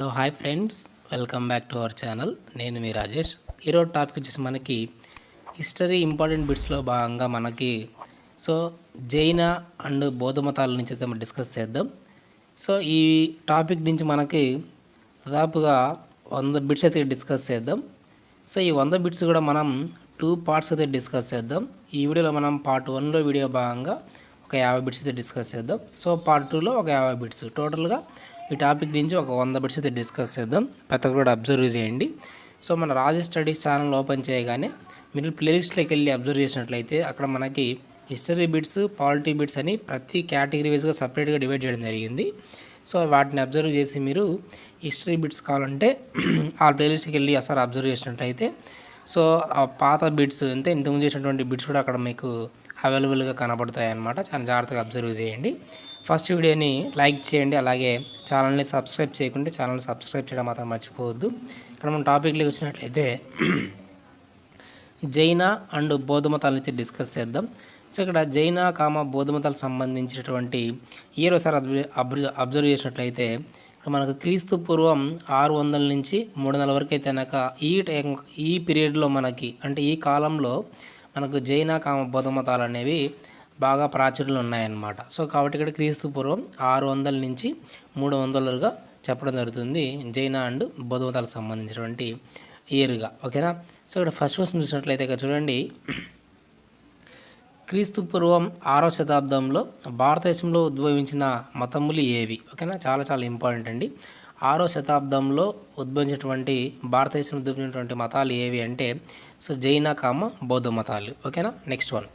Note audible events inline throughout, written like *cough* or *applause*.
Hello hi friends welcome back to our channel నేను మీ రాజేష్. ఈరోజు టాపిక్ వచ్చేసి మనకి హిస్టరీ ఇంపార్టెంట్ బిట్స్లో భాగంగా మనకి సో జైన అండ్ బౌద్ధ మతాల నుంచి అయితే మనం డిస్కస్ చేద్దాం. సో ఈ టాపిక్ నుంచి మనకి దాదాపుగా వంద బిట్స్ అయితే డిస్కస్ చేద్దాం. సో ఈ వంద బిట్స్ కూడా మనం టూ పార్ట్స్ అయితే డిస్కస్ చేద్దాం. ఈ వీడియోలో మనం పార్ట్ వన్లో వీడియో భాగంగా ఒక యాభై బిట్స్ అయితే డిస్కస్ చేద్దాం. సో పార్ట్ టూలో ఒక యాభై బిట్స్ టోటల్గా ఈ టాపిక్ నుంచి ఒక వంద బిట్స్ అయితే డిస్కస్ చేద్దాం. ప్రతి ఒక్కరు కూడా అబ్జర్వ్ చేయండి. సో మన రాజు స్టడీస్ ఛానల్ ఓపెన్ చేయగానే మీరు ప్లేలిస్ట్లోకి వెళ్ళి అబ్జర్వ్ చేసినట్లయితే అక్కడ మనకి హిస్టరీ బిట్స్ పాలిటీ బిట్స్ అని ప్రతి కేటగిరీ వైజ్గా సపరేట్గా డివైడ్ చేయడం జరిగింది. సో వాటిని అబ్జర్వ్ చేసి మీరు హిస్టరీ బిట్స్ కావాలంటే ఆ ప్లేలిస్ట్కి వెళ్ళి ఒకసారి అబ్జర్వ్ చేసినట్లయితే సో ఆ పాత బిట్స్ అంటే ఇంతకుముందు చేసినటువంటి బిట్స్ కూడా అక్కడ మీకు అవైలబుల్గా కనబడతాయి అన్నమాట చాలా జాగ్రత్తగా అబ్జర్వ్ చేయండి. ఫస్ట్ వీడియోని లైక్ చేయండి అలాగే ఛానల్ని సబ్స్క్రైబ్ చేయకుంటే ఛానల్ని సబ్స్క్రైబ్ చేయడం మాత్రం మర్చిపోవద్దు. ఇక్కడ మనం టాపిక్లోకి వచ్చినట్లయితే జైన అండ్ బౌద్ధ మతాల నుంచి డిస్కస్ చేద్దాం. సో ఇక్కడ జైన కామ బౌద్ధ మతాలకు సంబంధించినటువంటి ఇయర్ ఒకసారి అబ్జర్వ్ అబ్జర్వ్ చేసినట్లయితే ఇక్కడ మనకు క్రీస్తు పూర్వం ఆరు వందల నుంచి మూడు వందల వరకు అయితే కనుక ఈ టైం ఈ పీరియడ్లో మనకి అంటే ఈ కాలంలో మనకు జైన కామ బౌద్ధ మతాలు అనేవి బాగా ప్రాచుర్యంలో ఉన్నాయన్నమాట. సో కాబట్టి ఇక్కడ క్రీస్తు పూర్వం ఆరు వందల నుంచి మూడు వందలుగా చెప్పడం జరుగుతుంది. జైన అండ్ బౌద్ధమతాలకు సంబంధించినటువంటి ఇయర్గా ఓకేనా? సో ఇక్కడ ఫస్ట్ క్వశ్చన్ చూసినట్లయితే ఇక్కడ చూడండి. క్రీస్తు పూర్వం ఆరో శతాబ్దంలో భారతదేశంలో ఉద్భవించిన మతములు ఏవి? ఓకేనా? చాలా చాలా ఇంపార్టెంట్ అండి. ఆరో శతాబ్దంలో ఉద్భవించినటువంటి భారతదేశంలో ఉద్భవించినటువంటి మతాలు ఏవి అంటే సో జైన కామ బౌద్ధ మతాలు. ఓకేనా? Next one.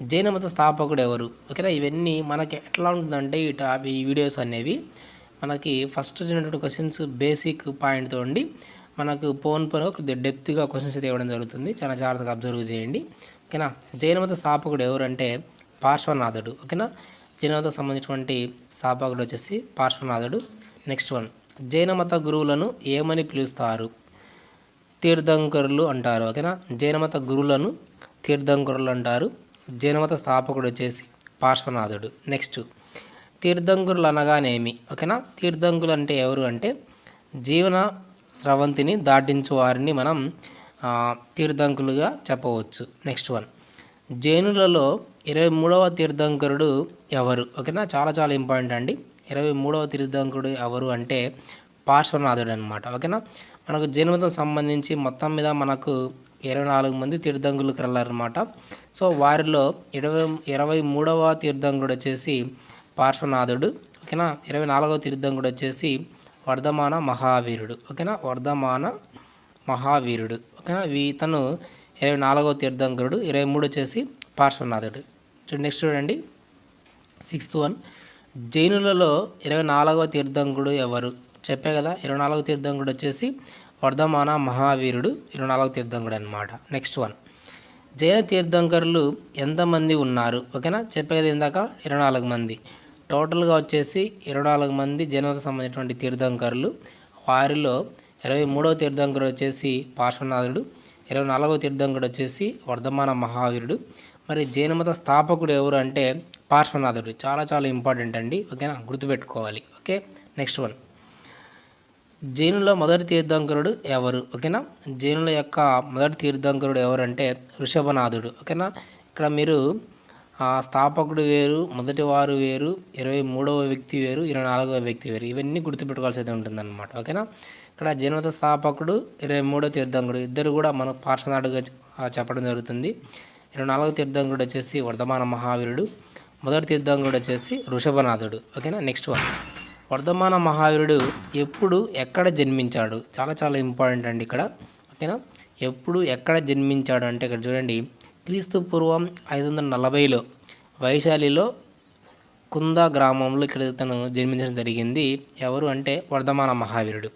జైన మత స్థాపకుడు ఎవరు? ఓకేనా? ఇవన్నీ మనకి ఎట్లా ఉంటుందంటే ఈ టాప్ ఈ వీడియోస్ అనేవి మనకి ఫస్ట్ వచ్చినటువంటి క్వశ్చన్స్ బేసిక్ పాయింట్తో ఉండి మనకు పోన్ పోన్ కొద్దిగా డెప్త్గా క్వశ్చన్స్ అయితే ఇవ్వడం జరుగుతుంది. చాలా జాగ్రత్తగా అబ్జర్వ్ చేయండి. ఓకేనా? జైన మత స్థాపకుడు ఎవరంటే పార్శ్వనాథుడు. ఓకేనా? జైన మతం సంబంధించినటువంటి స్థాపకుడు వచ్చేసి పార్శ్వనాథుడు. నెక్స్ట్ వన్ జైన మత గురువులను ఏమని పిలుస్తారు? తీర్థంకరులు అంటారు. ఓకేనా? జైన మత గురువులను తీర్థంకరులు అంటారు. జైనమత స్థాపకుడు వచ్చేసి పార్శ్వనాథుడు. నెక్స్ట్ తీర్థంకురులు అనగానేమి? ఓకేనా? తీర్థంకులు అంటే ఎవరు అంటే జీవన స్రవంతిని దాటించు వారిని మనం తీర్థంకులుగా చెప్పవచ్చు. నెక్స్ట్ వన్ జైనులలో ఇరవై మూడవ తీర్థంకరుడు ఎవరు? ఓకేనా? చాలా చాలా ఇంపార్టెంట్ అండి. ఇరవై మూడవ తీర్థంకరుడు ఎవరు అంటే పార్శ్వనాథుడు అనమాట ఓకేనా? మనకు జైనమతం సంబంధించి మొత్తం మీద మనకు ఇరవై నాలుగు మంది తీర్థంగులు కలరనమాట సో వారిలో ఇరవై ఇరవై మూడవ తీర్థంగుడు వచ్చేసి పార్శ్వనాథుడు ఓకేనా? ఇరవై నాలుగవ తీర్థంగుడు వచ్చేసి వర్ధమాన మహావీరుడు ఓకేనా? వర్ధమాన మహావీరుడు ఓకేనా? వీ- ఇతను ఇరవై నాలుగవ తీర్థంకరుడు ఇరవై మూడు వచ్చేసి పార్శ్వనాథుడు. చూడండి నెక్స్ట్ చూడండి. సిక్స్త్ వన్ జైనులలో ఇరవై నాలుగవ తీర్థంకుడు ఎవరు? చెప్పే కదా ఇరవై నాలుగవ తీర్థంకుడు వచ్చేసి వర్ధమాన మహావీరుడు ఇరవై నాలుగవ తీర్థంకుడు అనమాట నెక్స్ట్ వన్ జైన తీర్థంకరులు ఎంతమంది ఉన్నారు? ఓకేనా చెప్పే కదా ఇందాక ఇరవై నాలుగు మంది టోటల్గా వచ్చేసి ఇరవై నాలుగు మంది జైనకు సంబంధించినటువంటి తీర్థంకరులు. వారిలో ఇరవై మూడవ తీర్థంకరుడు వచ్చేసి పార్శ్వనాథుడు. ఇరవై నాలుగవ తీర్థంకరుడు వచ్చేసి వర్ధమాన మహావీరుడు. మరి జైనమత స్థాపకుడు ఎవరు అంటే పార్శ్వనాథుడు. చాలా చాలా ఇంపార్టెంట్ అండి. ఓకేనా గుర్తుపెట్టుకోవాలి. ఓకే నెక్స్ట్ వన్ జైనుల మొదటి తీర్థంకరుడు ఎవరు? ఓకేనా? జైనుల యొక్క మొదటి తీర్థంకరుడు ఎవరంటే ఋషభనాథుడు. ఓకేనా? ఇక్కడ మీరు ఆ స్థాపకుడు వేరు మొదటి వారు వేరు ఇరవై మూడవ వ్యక్తి వేరు ఇరవై నాలుగవ వ్యక్తి వేరు. ఇవన్నీ గుర్తుపెట్టుకోవాల్సి ఉంటుందన్నమాట. ఓకేనా? ఇక్కడ జైనత స్థాపకుడు ఇరవై మూడో తీర్థంకుడు ఇద్దరు కూడా మనకు పార్శ్వనాథుడుగా చెప్పడం జరుగుతుంది. ఇరవై నాలుగవ తీర్థంకుడు వచ్చేసి వర్ధమాన మహావీరుడు. మొదటి తీర్థంకుడు వచ్చేసి ఋషభనాథుడు. ఓకేనా? Next one. వర్ధమాన మహావీరుడు ఎప్పుడు ఎక్కడ జన్మించాడు? చాలా చాలా ఇంపార్టెంట్ అండి ఇక్కడ. ఓకేనా? ఎప్పుడు ఎక్కడ జన్మించాడు అంటే ఇక్కడ చూడండి. క్రీస్తు పూర్వం ఐదు వందల నలభైలో వైశాలిలో కుందా గ్రామంలో ఇక్కడ ఇతను జన్మించడం జరిగింది. ఎవరు అంటే వర్ధమాన మహావీరుడు.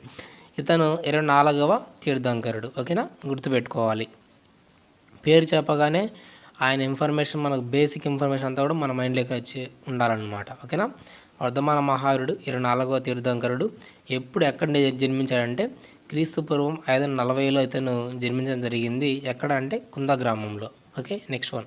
ఇతను ఇరవై నాలుగవ తీర్థంకరుడు. ఓకేనా? గుర్తుపెట్టుకోవాలి. పేరు చెప్పగానే ఆయన ఇన్ఫర్మేషన్ మనకు బేసిక్ ఇన్ఫర్మేషన్ అంతా కూడా మన మైండ్లోకి వచ్చి ఉండాలన్నమాట. ఓకేనా? వర్ధమాన మహావీరుడు ఇరవై నాలుగవ తీర్థంకరుడు. ఎప్పుడు ఎక్కడ జన్మించాడంటే క్రీస్తు పూర్వం ఐదు వందల నలభైలో ఇతను జన్మించడం జరిగింది. ఎక్కడ అంటే కుంద గ్రామంలో. Okay next one.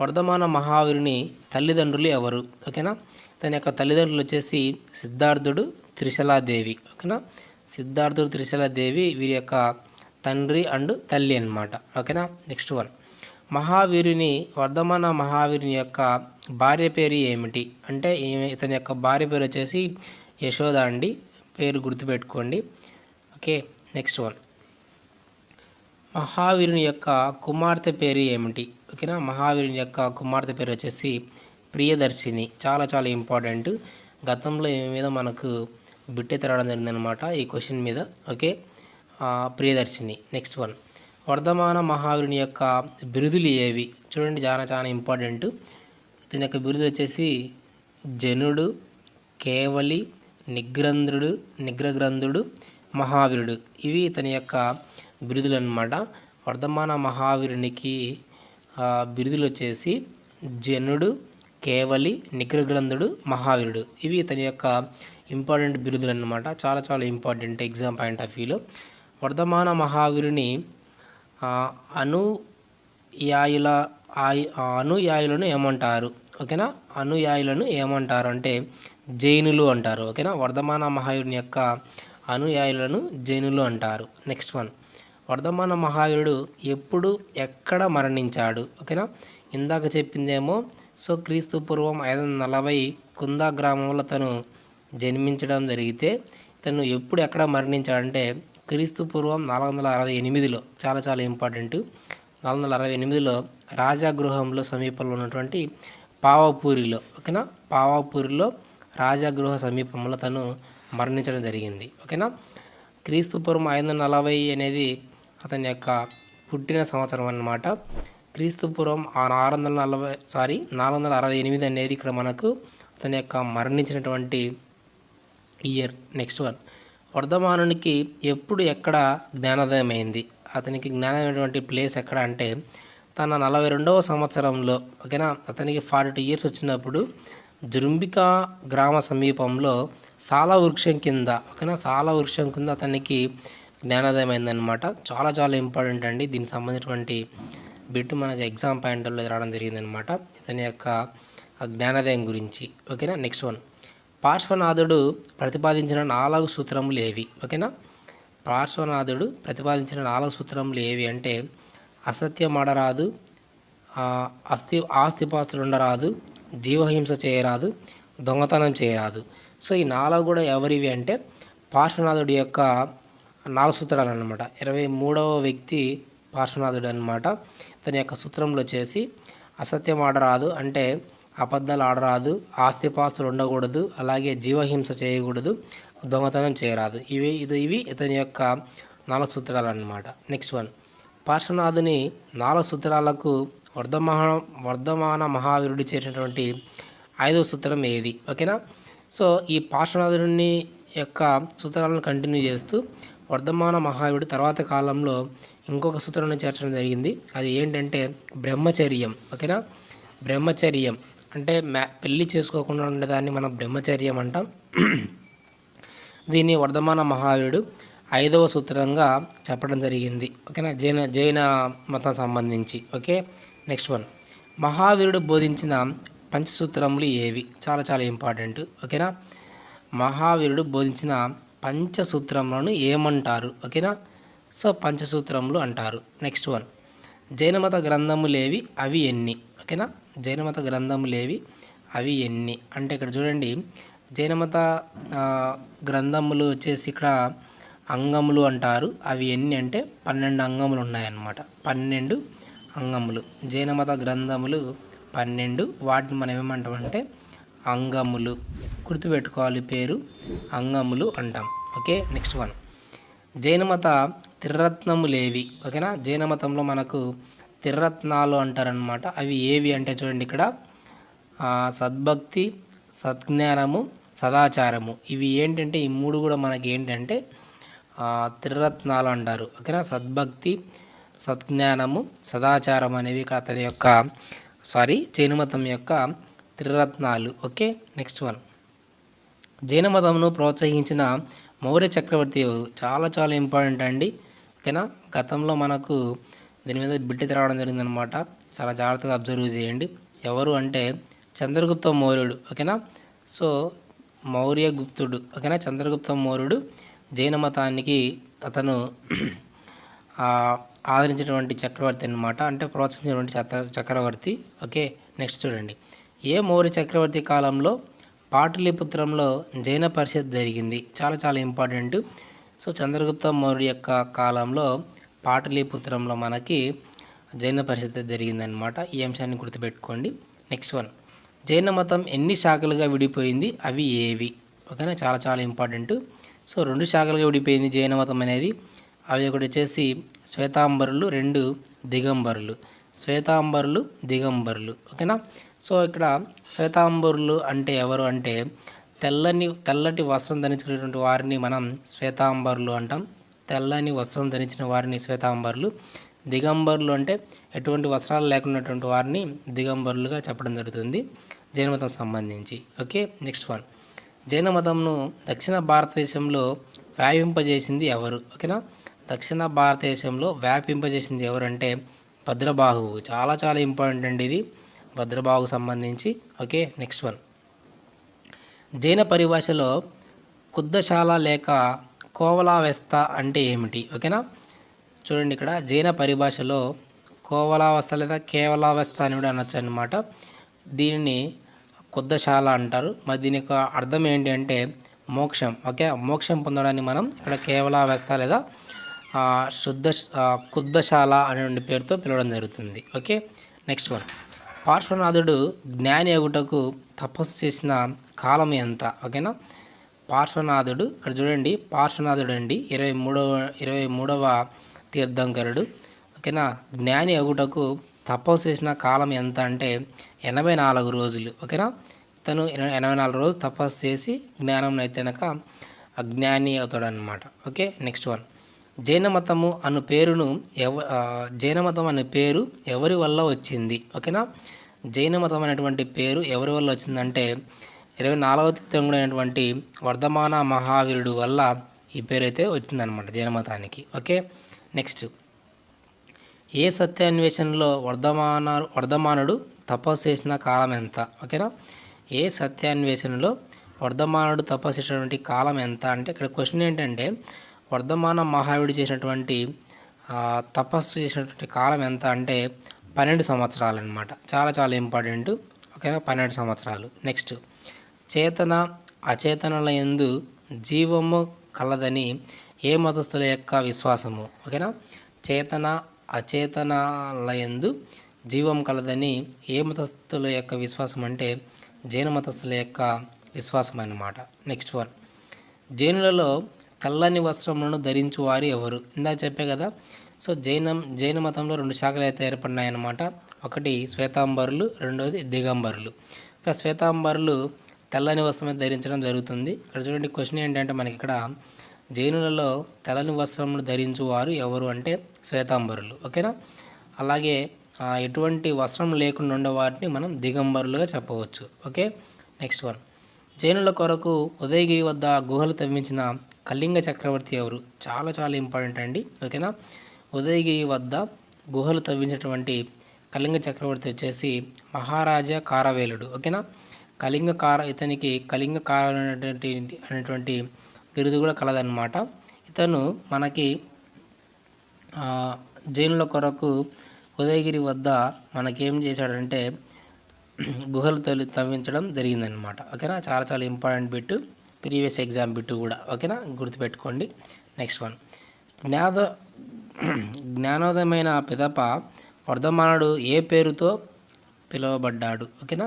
వర్ధమాన మహావీరుని తల్లిదండ్రులు ఎవరు? ఓకేనా? తన యొక్క తల్లిదండ్రులు వచ్చేసి సిద్ధార్థుడు త్రిశలాదేవి. ఓకేనా? సిద్ధార్థుడు త్రిశలాదేవి వీరి యొక్క తండ్రి అండ్ తల్లి అనమాట ఓకేనా? Next one. మహావీరుని వర్ధమాన మహావీరుని యొక్క భార్య పేరు ఏమిటి? అంటే ఇతని యొక్క భార్య పేరు వచ్చేసి యశోద అండి. పేరు గుర్తుపెట్టుకోండి. Okay next one. మహావీరుని యొక్క కుమార్తె పేరు ఏమిటి? ఓకేనా? మహావీరుని యొక్క కుమార్తె పేరు వచ్చేసి ప్రియదర్శిని. చాలా చాలా ఇంపార్టెంట్. గతంలో ఈ మీద మనకు బిట్టె తిరగడం జరిగిందనమాట ఈ క్వశ్చన్ మీద. Okay Priyadarshini. Next one. Vardhamana మహావీరుని యొక్క బిరుదులు ఏవి? చూడండి చాలా చాలా ఇంపార్టెంట్ దీని యొక్క బిరుదు వచ్చేసి జనుడు కేవలి నిగ్రంధ్రుడు నిగ్రగ్రంథుడు మహావీరుడు. ఇవి ఇతని యొక్క బిరుదులు అన్నమాట వర్ధమాన మహావీరునికి బిరుదులు వచ్చేసి జనుడు కేవలి నిగ్రగ్రంథుడు మహావీరుడు. ఇవి ఇతని యొక్క ఇంపార్టెంట్ బిరుదులు అన్నమాట చాలా చాలా ఇంపార్టెంట్ ఎగ్జామ్ పాయింట్ ఆఫ్ వ్యూలో వర్ధమాన మహావీరుని అనుయాయుల ఆయు అనుయాయులను ఏమంటారు? ఓకేనా? అనుయాయులను ఏమంటారు అంటే జైనులు అంటారు. ఓకేనా? వర్ధమాన మహాయుని యొక్క అనుయాయులను జైనులు అంటారు. నెక్స్ట్ వన్ వర్ధమాన మహాయుడు ఎప్పుడు ఎక్కడ మరణించాడు? ఓకేనా? ఇందాక చెప్పిందేమో సో క్రీస్తు పూర్వం ఐదు వందల నలభై కుందా గ్రామంలో తను జన్మించడం జరిగితే తను ఎప్పుడు ఎక్కడ మరణించాడంటే క్రీస్తు పూర్వం నాలుగు వందల అరవై ఎనిమిదిలో చాలా చాలా ఇంపార్టెంట్. నాలుగు వందల అరవై ఎనిమిదిలో రాజాగృహంలో సమీపంలో ఉన్నటువంటి పావాపూరిలో ఓకేనా? పావాపూరిలో రాజాగృహ సమీపంలో తను మరణించడం జరిగింది ఓకేనా? క్రీస్తు పూర్వం ఐదు వందల నలభై అనేది అతని యొక్క పుట్టిన సంవత్సరం అన్నమాట. క్రీస్తు పూర్వం ఆరు వందల నలభై సారీ నాలుగు వందల అరవై ఎనిమిది అనేది ఇక్కడ మనకు అతని యొక్క మరణించినటువంటి ఇయర్ నెక్స్ట్ వన్. వర్ధమానునికి ఎప్పుడు ఎక్కడ జ్ఞానోదయమైంది? అయింది అతనికి జ్ఞానమైనటువంటి ప్లేస్ ఎక్కడ అంటే తన నలభై రెండవ సంవత్సరంలో ఓకేనా? అతనికి ఫార్టీ టూ ఇయర్స్ వచ్చినప్పుడు జురుంబిక గ్రామ సమీపంలో సాల వృక్షం కింద ఓకేనా? సాల వృక్షం కింద అతనికి జ్ఞానోదయం అయిందనమాట చాలా చాలా ఇంపార్టెంట్ అండి. దీనికి సంబంధించినటువంటి బిట్టు మనకు ఎగ్జామ్ పాయింట్లో రావడం జరిగిందనమాట ఇతని యొక్క జ్ఞానోదయం గురించి ఓకేనా? Next one. పార్శ్వనాథుడు ప్రతిపాదించిన నాలుగు సూత్రములు ఏవి? ఓకేనా? పార్శ్వనాథుడు ప్రతిపాదించిన నాలుగు సూత్రములు ఏవి అంటే అసత్యం ఆడరాదు అస్థి ఆస్తిపాస్తులు ఉండరాదు జీవహింస చేయరాదు దొంగతనం చేయరాదు. సో ఈ నాలుగు కూడా ఎవరివి అంటే పార్శ్వనాథుడి యొక్క నాలుగు సూత్రాలు అనమాట ఇరవై మూడవ వ్యక్తి పార్శ్వనాథుడు అనమాట తన యొక్క సూత్రంలో వచ్చేసి అసత్యం ఆడరాదు అంటే అబద్ధాలు ఆడరాదు ఆస్తిపాస్తులు ఉండకూడదు అలాగే జీవహింస చేయకూడదు దొంగతనం చేయరాదు. ఇవి ఇది ఇవి ఇతని యొక్క నాలుగు సూత్రాలు అన్నమాట నెక్స్ట్ వన్ పార్శ్వనాథుని నాలుగు సూత్రాలకు వర్ధమాన వర్ధమాన మహావీరుడు చేసినటువంటి ఐదో సూత్రం ఏది? ఓకేనా సో ఈ పార్శ్వనాథుని యొక్క సూత్రాలను కంటిన్యూ చేస్తూ వర్ధమాన మహావీరుడు తర్వాత కాలంలో ఇంకొక సూత్రాన్ని చేర్చడం జరిగింది. అది ఏంటంటే బ్రహ్మచర్యం. ఓకేనా బ్రహ్మచర్యం. అంటే మ్యా పెళ్ళి చేసుకోకుండా ఉండేదాన్ని మనం బ్రహ్మచర్యం అంటాం. దీన్ని వర్ధమాన మహావీరుడు ఐదవ సూత్రంగా చెప్పడం జరిగింది. ఓకేనా? జైన జైన మతం సంబంధించి. ఓకే? Next one. మహావీరుడు బోధించిన పంచసూత్రములు ఏవి? చాలా చాలా ఇంపార్టెంట్. ఓకేనా? మహావీరుడు బోధించిన పంచసూత్రములను ఏమంటారు? ఓకేనా? సో పంచసూత్రములు అంటారు. Next one. జైనమత గ్రంథములేవి అవి ఎన్ని? ఓకేనా? జైనమత గ్రంథములేవి అవి ఎన్ని? అంటే ఇక్కడ చూడండి జైనమత గ్రంథములు వచ్చేసి ఇక్కడ అంగములు అంటారు. అవి ఎన్ని అంటే పన్నెండు అంగములు ఉన్నాయన్నమాట. పన్నెండు అంగములు. జైనమత గ్రంథములు పన్నెండు. వాటిని మనం ఏమంటామంటే అంగములు. గుర్తుపెట్టుకోవాలి పేరు అంగములు అంటాం. Okay next one. జైనమత త్రిరత్నములేవి ఓకేనా? జైన మతంలో మనకు త్రిరత్నాలు అంటారనమాట అవి ఏవి అంటే చూడండి ఇక్కడ. సద్భక్తి సద్జ్ఞానము సదాచారము. ఇవి ఏంటంటే ఈ మూడు కూడా మనకి ఏంటంటే త్రిరత్నాలు అంటారు. ఓకేనా? సద్భక్తి సద్జ్ఞానము సదాచారం అనేవి ఇక్కడ అతని యొక్క సారీ జైన మతం యొక్క త్రిరత్నాలు. ఓకే? Next one. జైనమతంను ప్రోత్సహించిన మౌర్య చక్రవర్తి చాలా చాలా ఇంపార్టెంట్ అండి. ఓకేనా? గతంలో మనకు దీని మీద బిడ్డ తిరగడం జరిగిందనమాట చాలా జాగ్రత్తగా అబ్జర్వ్ చేయండి. ఎవరు అంటే చంద్రగుప్త మౌర్యుడు ఓకేనా? సో మౌర్య గుప్తుడు ఓకేనా? చంద్రగుప్త మౌర్యుడు జైన మతానికి అతను *clears throat* ఆదరించినటువంటి చక్రవర్తి అనమాట అంటే ప్రోత్సహించినటువంటి చక్ర చక్రవర్తి ఓకే? నెక్స్ట్ చూడండి. ఏ మౌర్య చక్రవర్తి కాలంలో పాటలీపుత్రంలో జైన పరిషత్ జరిగింది? చాలా చాలా ఇంపార్టెంట్ సో చంద్రగుప్త మౌర్య యొక్క కాలంలో పాటలీపుత్రంలో మనకి జైన పరిషత్ జరిగిందనమాట ఈ అంశాన్ని గుర్తుపెట్టుకోండి. నెక్స్ట్ వన్ జైన మతం ఎన్ని శాఖలుగా విడిపోయింది? అవి ఏవి? ఓకేనా? చాలా చాలా ఇంపార్టెంట్ సో రెండు శాఖలుగా విడిపోయింది జైన మతం అనేది. అవి ఒకటి వచ్చేసి శ్వేతాంబరులు రెండు దిగంబరులు. శ్వేతాంబరులు దిగంబరులు. ఓకేనా? సో ఇక్కడ శ్వేతాంబరులు అంటే ఎవరు అంటే తెల్లని తెల్లటి వస్త్రం ధరించుకునేటువంటి వారిని మనం శ్వేతాంబరులు అంటాం. తెల్లని వస్త్రం ధరించిన వారిని శ్వేతాంబరులు. దిగంబరులు అంటే ఎటువంటి వస్త్రాలు లేకున్నటువంటి వారిని దిగంబరులుగా చెప్పడం జరుగుతుంది. జైన మతం సంబంధించి. Okay next one. జైన మతంను దక్షిణ భారతదేశంలో వ్యాపింపజేసింది ఎవరు? ఓకేనా? దక్షిణ భారతదేశంలో వ్యాపింపజేసింది ఎవరంటే భద్రబాహువు. చాలా చాలా ఇంపార్టెంట్ అండి ఇది. భద్రబాహుకు సంబంధించి. Okay next one. జైన పరిభాషలో కుద్దశాల లేక కోవలావస్థ అంటే ఏమిటి? ఓకేనా? చూడండి ఇక్కడ జైన పరిభాషలో కోవలావస్థ లేదా కేవలావస్థ అని కూడా అనొచ్చు అనమాట దీనిని కుద్దశాల అంటారు. మరి దీని యొక్క అర్థం ఏంటి అంటే మోక్షం. ఓకే? మోక్షం పొందడాన్ని మనం ఇక్కడ కేవలావస్థ లేదా శుద్ధ కుద్దశాల అనే పేరుతో పిలవడం జరుగుతుంది. ఓకే? Next one. పార్శ్వనాథుడు జ్ఞాని అగుటకు తపస్సు చేసిన కాలం ఎంత? ఓకేనా? పార్శ్వనాథుడు ఇక్కడ చూడండి పార్శ్వనాథుడు అండి ఇరవై మూడవ ఇరవై మూడవ తీర్థంకరుడు. ఓకేనా? జ్ఞాని అగుటకు తపస్సు చేసిన కాలం ఎంత అంటే ఎనభై నాలుగు రోజులు. ఓకేనా? తను ఎనభై నాలుగు రోజులు తపస్సు చేసి జ్ఞానం అయితే అజ్ఞాని అవుతాడు అనమాట ఓకే? Next one. జైన మతము అను పేరును ఎవ జైన మతం అనే పేరు ఎవరి వల్ల వచ్చింది? ఓకేనా? జైన మతం అనేటువంటి పేరు ఎవరి వల్ల వచ్చిందంటే ఇరవై నాలుగవ తెంగుడైనటువంటి వర్ధమాన మహావీరుడు వల్ల ఈ పేరైతే వచ్చిందనమాట జనమతానికి. ఓకే? నెక్స్ట్ ఏ సత్యాన్వేషణలో వర్ధమాన వర్ధమానుడు తపస్సు చేసిన కాలం ఎంత? ఓకేనా? ఏ సత్యాన్వేషణలో వర్ధమానుడు తపస్సు చేసినటువంటి కాలం ఎంత అంటే ఇక్కడ క్వశ్చన్ ఏంటంటే వర్ధమాన మహావీడు చేసినటువంటి తపస్సు చేసినటువంటి కాలం ఎంత అంటే పన్నెండు సంవత్సరాలు అనమాట చాలా చాలా ఇంపార్టెంట్ ఓకేనా? పన్నెండు సంవత్సరాలు. నెక్స్ట్ చేతన అచేతనల ఎందు జీవము కలదని ఏ మతస్థుల యొక్క విశ్వాసము? ఓకేనా? చేతన అచేతనాల ఎందు జీవం కలదని ఏ మతస్థుల యొక్క విశ్వాసం అంటే జైన మతస్థుల యొక్క విశ్వాసం అన్నమాట నెక్స్ట్ వన్. జైనులలో తెల్లని వస్త్రములను ధరించు వారు ఎవరు? ఇందాక చెప్పే కదా. సో జైనం జైన మతంలో రెండు శాఖలు అయితే ఏర్పడినాయన్నమాట. ఒకటి శ్వేతాంబరులు రెండవది దిగంబరులు. ఇక్కడ శ్వేతాంబరులు తెల్లని వస్త్రమే ధరించడం జరుగుతుంది. ఇక్కడ చూడండి క్వశ్చన్ ఏంటంటే మనకి ఇక్కడ జైనులలో తెల్లని వస్త్రములు ధరించు వారు ఎవరు అంటే శ్వేతాంబరులు. ఓకేనా? అలాగే ఎటువంటి వస్త్రం లేకుండా ఉండే వాటిని మనం దిగంబరులుగా చెప్పవచ్చు. ఓకే? Next one. జైనుల కొరకు ఉదయగిరి వద్ద గుహలు తవ్వించిన కళింగ చక్రవర్తి ఎవరు? చాలా చాలా ఇంపార్టెంట్ అండి. ఓకేనా? ఉదయగిరి వద్ద గుహలు తవ్వించినటువంటి కళింగ చక్రవర్తి వచ్చేసి మహారాజా కారవేలుడు. ఓకేనా? కళింగకార ఇతనికి కళింగ అనేటువంటి అనేటువంటి బిరుదు కూడా కలదన్నమాట. ఇతను మనకి జైనుల కొరకు ఉదయగిరి వద్ద మనకేం చేశాడంటే గుహలు తొలి తవ్వించడం జరిగిందనమాట ఓకేనా? చాలా చాలా important bit previous exam bit కూడా. ఓకేనా? గుర్తుపెట్టుకోండి. Next one. జ్ఞాద జ్ఞానోదయమైన పిదప వర్ధమానుడు ఏ పేరుతో పిలువబడ్డాడు? ఓకేనా?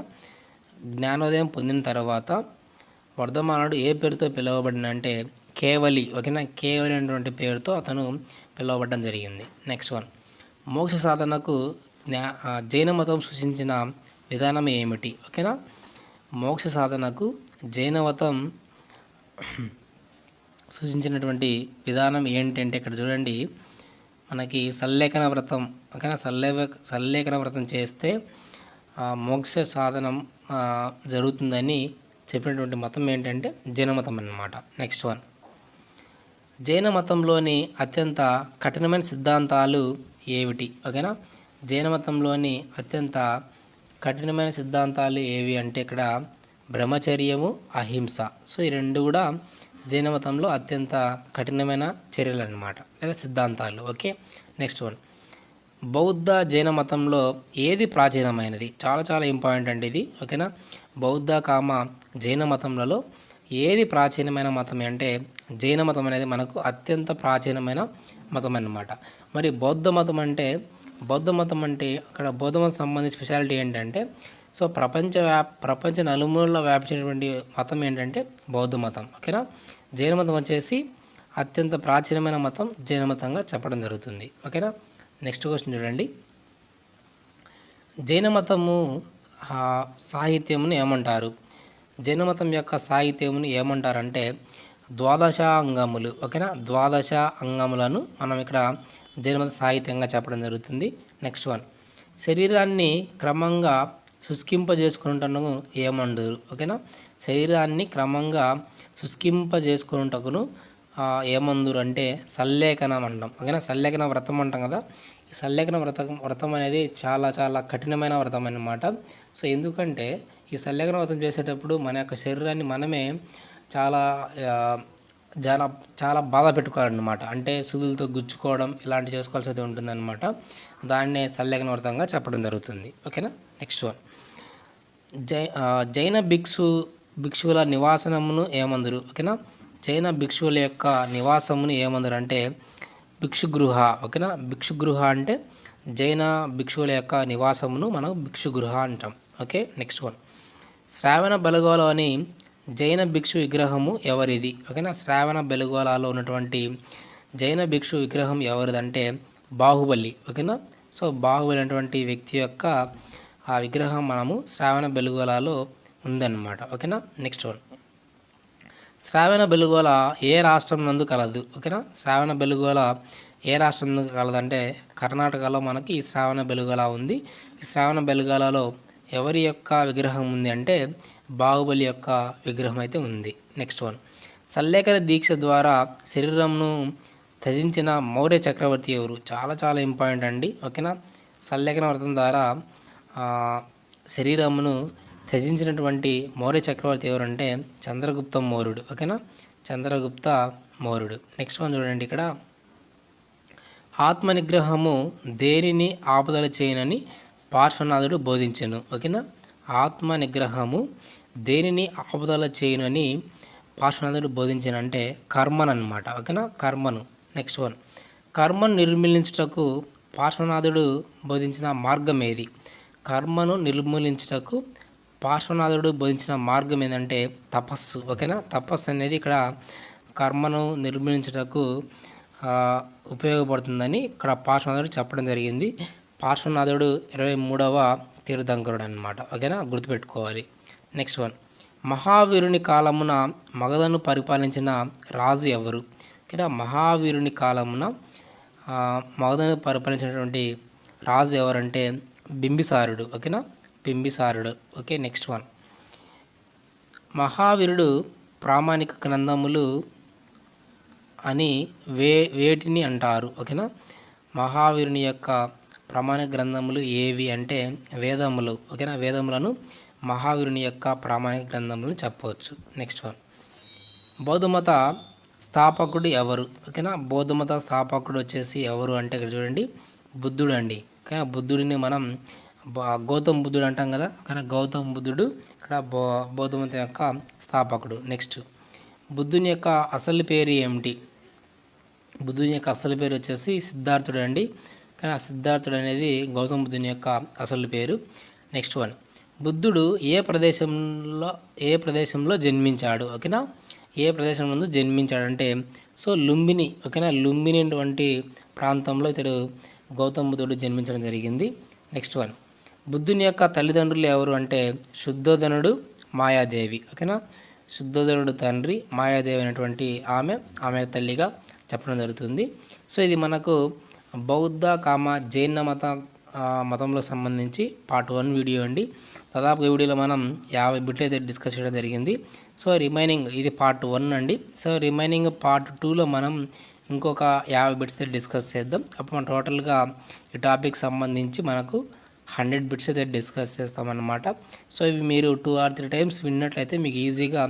జ్ఞానోదయం పొందిన తర్వాత వర్ధమానుడు ఏ పేరుతో పిలువబడినంటే కేవలి ఓకేనా? కేవలి అనేటువంటి పేరుతో అతను పిలువబడడం జరిగింది. నెక్స్ట్ వన్ మోక్ష సాధనకు జ్ఞా జైన మతం సూచించిన విధానం ఏమిటి? ఓకేనా? మోక్ష సాధనకు జైన మతం సూచించినటువంటి విధానం ఏంటంటే ఇక్కడ చూడండి. మనకి సల్లేఖన వ్రతం ఓకేనా? సల్లే సల్లేఖన వ్రతం చేస్తే మోక్ష సాధనం జరుగుతుందని చెప్పినటువంటి మతం ఏంటంటే జైన మతం అన్నమాట. నెక్స్ట్ వన్ జైన మతంలోని అత్యంత కఠినమైన సిద్ధాంతాలు ఏమిటి? ఓకేనా జైన మతంలోని అత్యంత కఠినమైన సిద్ధాంతాలు ఏవి అంటే ఇక్కడ బ్రహ్మచర్యము అహింస. సో ఈ రెండు కూడా జైన మతంలో అత్యంత కఠినమైన చర్యలు అన్నమాట. లేదా సిద్ధాంతాలు. ఓకే నెక్స్ట్ వన్ బౌద్ధ జైన మతంలో ఏది ప్రాచీనమైనది? చాలా చాలా ఇంపార్టెంట్ అండి ఇది ఓకేనా? బౌద్ధ కామ జైన మతంలలో ఏది ప్రాచీనమైన మతం అంటే జైన మతం అనేది మనకు అత్యంత ప్రాచీనమైన మతం అన్నమాట మరి బౌద్ధ మతం అంటే బౌద్ధ మతం అంటే అక్కడ బౌద్ధ మతం సంబంధించిన స్పెషాలిటీ ఏంటంటే సో ప్రపంచ వ్యాప్ ప్రపంచ నలుమూలలో వ్యాపించినటువంటి మతం ఏంటంటే బౌద్ధ మతం ఓకేనా? జైన మతం వచ్చేసి అత్యంత ప్రాచీనమైన మతం జైన మతంగా చెప్పడం జరుగుతుంది ఓకేనా? నెక్స్ట్ క్వశ్చన్ చూడండి. జైన మతము సాహిత్యమును ఏమంటారు? జైన మతం యొక్క సాహిత్యమును ఏమంటారంటే ద్వాదశ అంగములు ఓకేనా? ద్వాదశ అంగములను మనం ఇక్కడ జైన మత సాహిత్యంగా చెప్పడం జరుగుతుంది. Next one. శరీరాన్ని క్రమంగా శుష్కింపజేసుకుంటను ఏమంటారు ఓకేనా? శరీరాన్ని క్రమంగా శుష్కింపజేసుకుంటకును ఏమందురు అంటే సల్లేఖనం అంటాం ఓకేనా? సల్లేఖన వ్రతం అంటాం కదా? ఈ సల్లేఖన వ్రతం వ్రతం అనేది చాలా చాలా కఠినమైన వ్రతం అనమాట సో ఎందుకంటే ఈ సల్లేఖన వ్రతం చేసేటప్పుడు మన యొక్క శరీరాన్ని మనమే చాలా చాలా చాలా బాధ పెట్టుకోవాలన్నమాట. అంటే సుదులతో గుచ్చుకోవడం ఇలాంటి చేసుకోవాల్సి అయితే ఉంటుందన్నమాట. దాన్నే సల్లేఖన వ్రతంగా చెప్పడం జరుగుతుంది. ఓకేనా? Next one. జై జైన భిక్షు భిక్షువుల నివాసనమును ఏమందరు? ఓకేనా? జైన భిక్షువుల యొక్క నివాసమును ఏమందరంటే భిక్షుగృహ ఓకేనా? భిక్షుగృహ అంటే జైన భిక్షువుల యొక్క నివాసమును మనం భిక్షుగృహ అంటాం. ఓకే? Next one. శ్రావణ బెలగోలోని జైన భిక్షు విగ్రహము ఎవరిది? ఓకేనా? శ్రావణ బెలగోలాలో ఉన్నటువంటి జైన భిక్షు విగ్రహం ఎవరిదంటే బాహుబలి ఓకేనా? సో బాహుబలి అనేటువంటి వ్యక్తి యొక్క ఆ విగ్రహం మనము శ్రావణ బెలుగోలాలో ఉందన్నమాట. ఓకేనా? Next one. శ్రావణ బెలుగోల ఏ రాష్ట్రం నందు కలదు ఓకేనా? శ్రావణ బెలుగోల ఏ రాష్ట్రం నందు కలదంటే కర్ణాటకలో మనకి శ్రావణ బెలుగోల ఉంది. ఈ శ్రావణ బెలుగోలలో ఎవరి యొక్క విగ్రహం ఉంది అంటే బాహుబలి యొక్క విగ్రహం అయితే ఉంది. Next one. సల్లేఖన దీక్ష ద్వారా శరీరంను త్యజించిన మౌర్య చక్రవర్తి ఎవరు? చాలా చాలా ఇంపార్టెంట్ అండి ఓకేనా? సల్లేఖన వ్రతం ద్వారా శరీరమును త్యజించినటువంటి మౌర్య చక్రవర్తి ఎవరంటే చంద్రగుప్త మౌర్యుడు. ఓకేనా? చంద్రగుప్త మౌర్యుడు. నెక్స్ట్ వన్ చూడండి ఇక్కడ. ఆత్మ నిగ్రహము దేనిని ఆపదల చేయనని పార్శ్వనాథుడు బోధించను. ఓకేనా? ఆత్మ నిగ్రహము దేనిని ఆపదల చేయనని పార్శ్వనాథుడు బోధించానంటే కర్మను అనమాట ఓకేనా? కర్మను. Next one. కర్మను నిర్మూలించుటకు పార్శ్వనాథుడు బోధించిన మార్గం ఏది? కర్మను నిర్మూలించుటకు పార్శ్వనాథుడు బోధించిన మార్గం ఏంటంటే తపస్సు ఓకేనా? తపస్సు అనేది ఇక్కడ కర్మను నిర్మించటకు ఉపయోగపడుతుందని ఇక్కడ పార్శ్వనాథుడు చెప్పడం జరిగింది. పార్శ్వనాథుడు ఇరవై మూడవ తీర్థంకరుడు అనమాట ఓకేనా? గుర్తుపెట్టుకోవాలి. Next one. మహావీరుని కాలమున మగధను పరిపాలించిన రాజు ఎవరు? ఓకేనా? మహావీరుని కాలమున మగధను పరిపాలించినటువంటి రాజు ఎవరంటే బింబిసారుడు ఓకేనా? బింబిసారుడు ఓకే నెక్స్ట్ వన్. మహావీరుడు ప్రామాణిక గ్రంథములు అని వే వేటిని అంటారు. ఓకేనా? మహావీరుని యొక్క ప్రామాణిక గ్రంథములు ఏవి అంటే వేదములు. ఓకేనా? వేదములను మహావీరుని యొక్క ప్రామాణిక గ్రంథములను చెప్పవచ్చు. Next one. బౌద్ధమత స్థాపకుడు ఎవరు? ఓకేనా? బౌద్ధమత స్థాపకుడు వచ్చేసి ఎవరు అంటే ఇక్కడ చూడండి బుద్ధుడు అండి. ఓకేనా? బుద్ధుడిని మనం గౌతమ్ బుద్ధుడు అంటాం కదా కానీ గౌతమ్ బుద్ధుడు ఇక్కడ బో బౌద్ధమతం యొక్క స్థాపకుడు. నెక్స్ట్ బుద్ధుని యొక్క అసలు పేరు ఏమిటి? బుద్ధుని యొక్క అసలు పేరు వచ్చేసి సిద్ధార్థుడు అండి. కానీ ఆ సిద్ధార్థుడు అనేది గౌతమ బుద్ధుని యొక్క అసలు పేరు. నెక్స్ట్ వన్ బుద్ధుడు ఏ ప్రదేశంలో ఏ ప్రదేశంలో జన్మించాడు? ఓకేనా? ఏ ప్రదేశం ముందు జన్మించాడంటే సో లుంబిని ఓకేనా? లుంబిని వంటి ప్రాంతంలో ఇతడు గౌతమ బుద్ధుడు జన్మించడం జరిగింది. నెక్స్ట్ వన్ బుద్ధుని యొక్క తల్లిదండ్రులు ఎవరు అంటే శుద్ధోధనుడు మాయాదేవి ఓకేనా? శుద్ధోధనుడు తండ్రి మాయాదేవి అనేటువంటి ఆమె ఆమె తల్లిగా చెప్పడం జరుగుతుంది. సో ఇది మనకు బౌద్ధ కామ జైన మత మతంలో సంబంధించి పార్ట్ వన్ వీడియో అండి. దాదాపు ఈ వీడియోలో మనం యాభై బిట్లు అయితే డిస్కస్ చేయడం జరిగింది. సో రిమైనింగ్ ఇది పార్ట్ వన్ అండి. సో రిమైనింగ్ పార్ట్ టూలో మనం ఇంకొక యాభై బిట్స్ అయితే డిస్కస్ చేద్దాం. అప్పుడు మనం టోటల్గా ఈ టాపిక్ సంబంధించి మనకు హండ్రెడ్ బిట్స్ అయితే డిస్కస్ చేస్తామన్నమాట. సో ఇవి మీరు టూ ఆర్ త్రీ టైమ్స్ విన్నట్లయితే మీకు ఈజీగా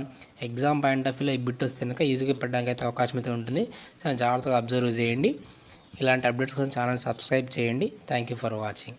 ఎగ్జామ్ పాయింట్ ఆఫ్ వ్యూలో ఈ బిట్ వస్తే కనుక ఈజీగా పెట్టడానికి అయితే అవకాశం అయితే ఉంటుంది. సో జాగ్రత్తగా అబ్జర్వ్ చేయండి. ఇలాంటి అప్డేట్స్ కోసం ఛానల్ సబ్స్క్రైబ్ చేయండి. Thank you for watching